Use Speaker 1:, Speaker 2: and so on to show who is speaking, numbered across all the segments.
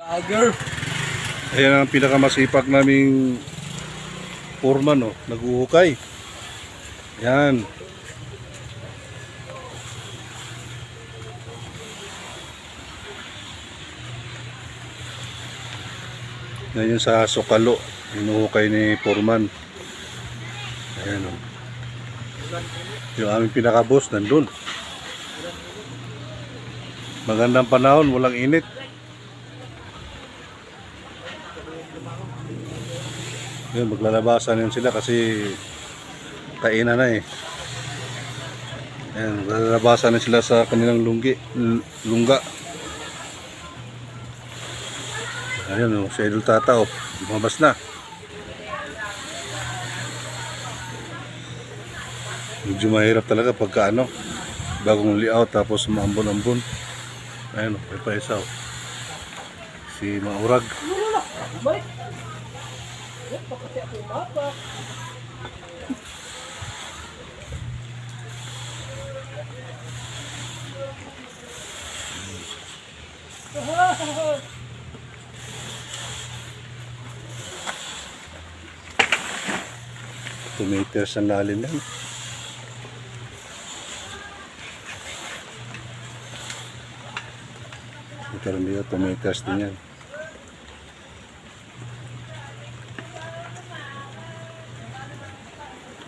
Speaker 1: Lager.
Speaker 2: Ayan ang pinakamasipag naming foreman, oh. Naguhukay. Yan. Yung sa Sokalo. Hinuhukay ni foreman. Ayan, oh. Yung aming pinakabos, nandun. Magandang panahon, walang init. Yun, maglalabasan yun sila kasi kainan na eh. Ayan, maglalabasan na sila sa kanilang lunggi, lungga. Ayan o, si Idol Tata o, lumabas na. Medyo mahirap talaga pagka ano, bagong layout tapos maambon-ambon. Ayan o, may pa isa o. Si Maurag. Tumiters ang lalim yan. Ito rin dito, tumiters din yan.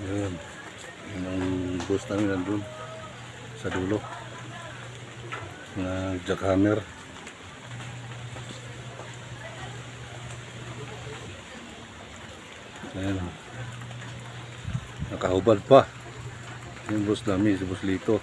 Speaker 2: Ayan. Yun ang boss namin nandun. Sa dulo. Na jackhammer. Ayan. Nakahubad pa. Yung boss namin, si boss Lito.